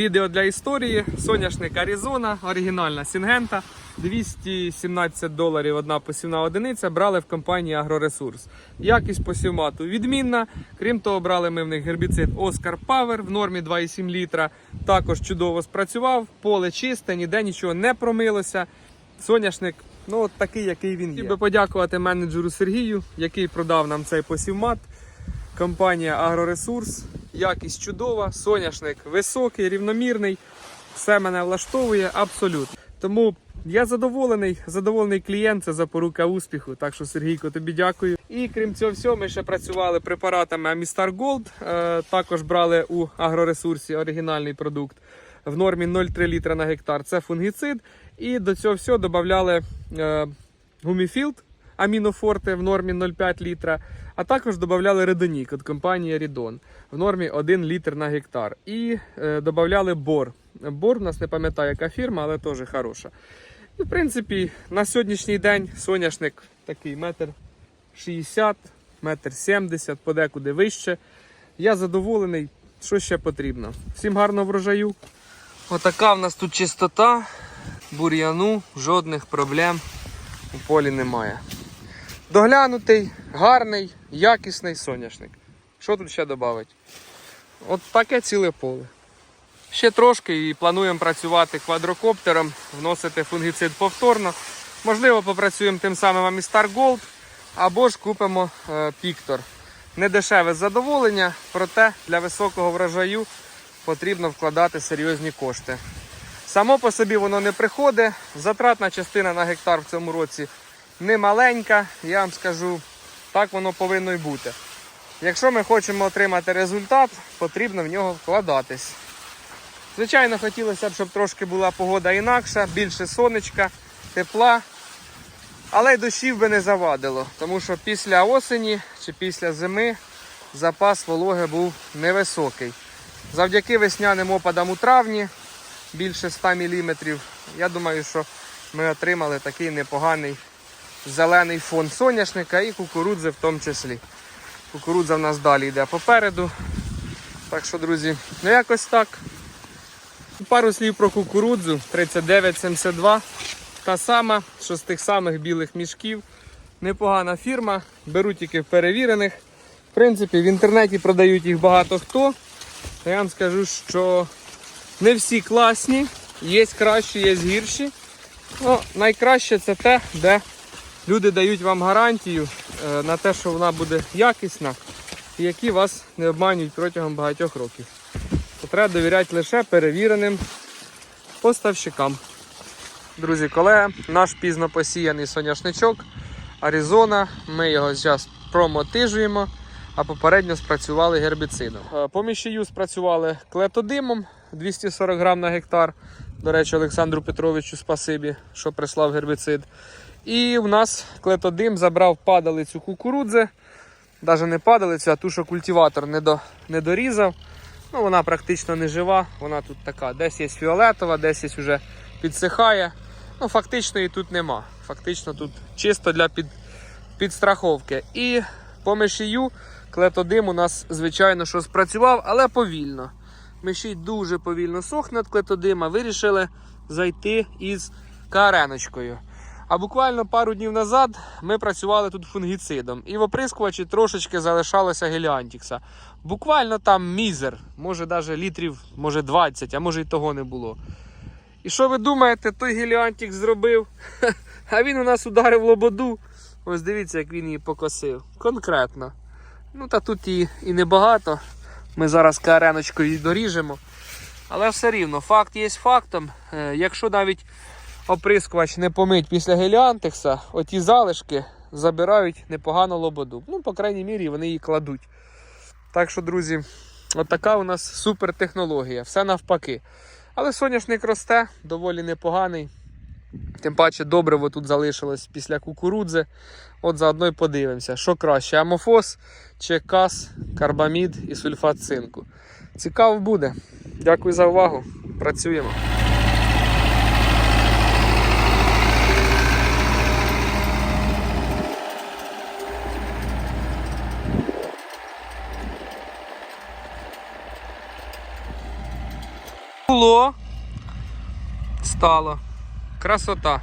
Відео для історії. Соняшник Аризона, оригінальна Сінгента. 217 доларів одна посівна одиниця брали в компанії Агроресурс. Якість посівмату відмінна. Крім того, брали ми в них гербіцид Oscar Power в нормі 2,7 літра. Також чудово спрацював, поле чисте, ніде нічого не промилося. Соняшник, ну от такий, який він є. Хотів би подякувати менеджеру Сергію, який продав нам цей посівмат. Компанія Агроресурс. Якість чудова, соняшник високий, рівномірний. Все мене влаштовує абсолютно. Тому я задоволений, задоволений клієнт, це запорука успіху. Так що, Сергійко, тобі дякую. І крім цього всього, ми ще працювали препаратами Amistar Gold. Е, також брали у агроресурсі оригінальний продукт в нормі 0,3 літра на гектар. Це фунгіцид. І до цього всього додавали е, гуміфілд амінофорте в нормі 0,5 літра, а також додавали редонік від компанії Рідон в нормі 1 літр на гектар. І е, додавали бор. Бор у нас не пам'ятаю, яка фірма, але теж хороша. І, в принципі, на сьогоднішній день соняшник такий метр 60, метр 70, подекуди вище. Я задоволений, що ще потрібно. Всім гарного врожаю. Отака в нас тут чистота, бур'яну, жодних проблем у полі немає. Доглянутий, гарний, якісний соняшник. Що тут ще додати? От таке ціле поле. Ще трошки і плануємо працювати квадрокоптером, вносити фунгіцид повторно. Можливо, попрацюємо тим самим Amistar Gold або ж купимо е, Піктор. Недешеве задоволення, проте для високого врожаю потрібно вкладати серйозні кошти. Само по собі воно не приходить. Затратна частина на гектар в цьому році не маленька, я вам скажу, так воно повинно й бути. Якщо ми хочемо отримати результат, потрібно в нього вкладатись. Звичайно, хотілося б, щоб трошки була погода інакша, більше сонечка, тепла. Але й дощів би не завадило, тому що після осені чи після зими запас вологи був невисокий. Завдяки весняним опадам у травні більше 100 мм. Я думаю, що ми отримали такий непоганий зелений фон соняшника і кукурудзи в тому числі. Кукурудза в нас далі йде попереду. Так що, друзі, ну якось так. Пару слів про кукурудзу 3972. Та сама, що з тих самих білих мішків. Непогана фірма, беруть тільки в перевірених. В принципі, в інтернеті продають їх багато хто. Я вам скажу, що не всі класні, є кращі, є гірші. Ну, найкраще це те, де люди дають вам гарантію е, на те, що вона буде якісна і які вас не обманюють протягом багатьох років. То треба довіряти лише перевіреним поставщикам. Друзі, колеги, наш пізно посіяний соняшничок Аризона. Ми його зараз промотижуємо, а попередньо спрацювали гербіцидом. Е, По міщію спрацювали клетодимом 240 грам на гектар. До речі, Олександру Петровичу спасибі, що прислав гербіцид. І в нас клетодим забрав падалицю кукурудзи. Навіть не падалицю, а ту, що культиватор не, до, не дорізав. Ну, Вона практично не жива, вона тут така. Десь є фіолетова, десь є вже підсихає. Ну, Фактично її тут нема. Фактично тут чисто для під, підстраховки. І по мишію клетодим у нас, звичайно, що спрацював, але повільно. Мишій дуже повільно сохне від клетодима. Вирішили зайти із кареночкою. А буквально пару днів назад ми працювали тут фунгіцидом. І в оприскувачі трошечки залишалося геліантікса. Буквально там мізер, може навіть літрів, може 20, а може і того не було. І що ви думаєте, той геліантік зробив? А він у нас ударив лободу. Ось дивіться, як він її покосив. Конкретно. Ну та тут і, і небагато. Ми зараз кареночкою її доріжемо. Але все рівно, факт є фактом. Е, Якщо навіть оприскувач не помить після геліантекса, оті залишки забирають непогану лободу. Ну, по крайній мірі, вони її кладуть. Так що, друзі, отака у нас супер технологія. Все навпаки. Але соняшник росте, доволі непоганий. Тим паче добриво тут залишилось після кукурудзи. От заодно й подивимося, що краще: амофос чи кас, карбамід і сульфат цинку. Цікаво буде. Дякую за увагу. Працюємо. Було, стало. Красота.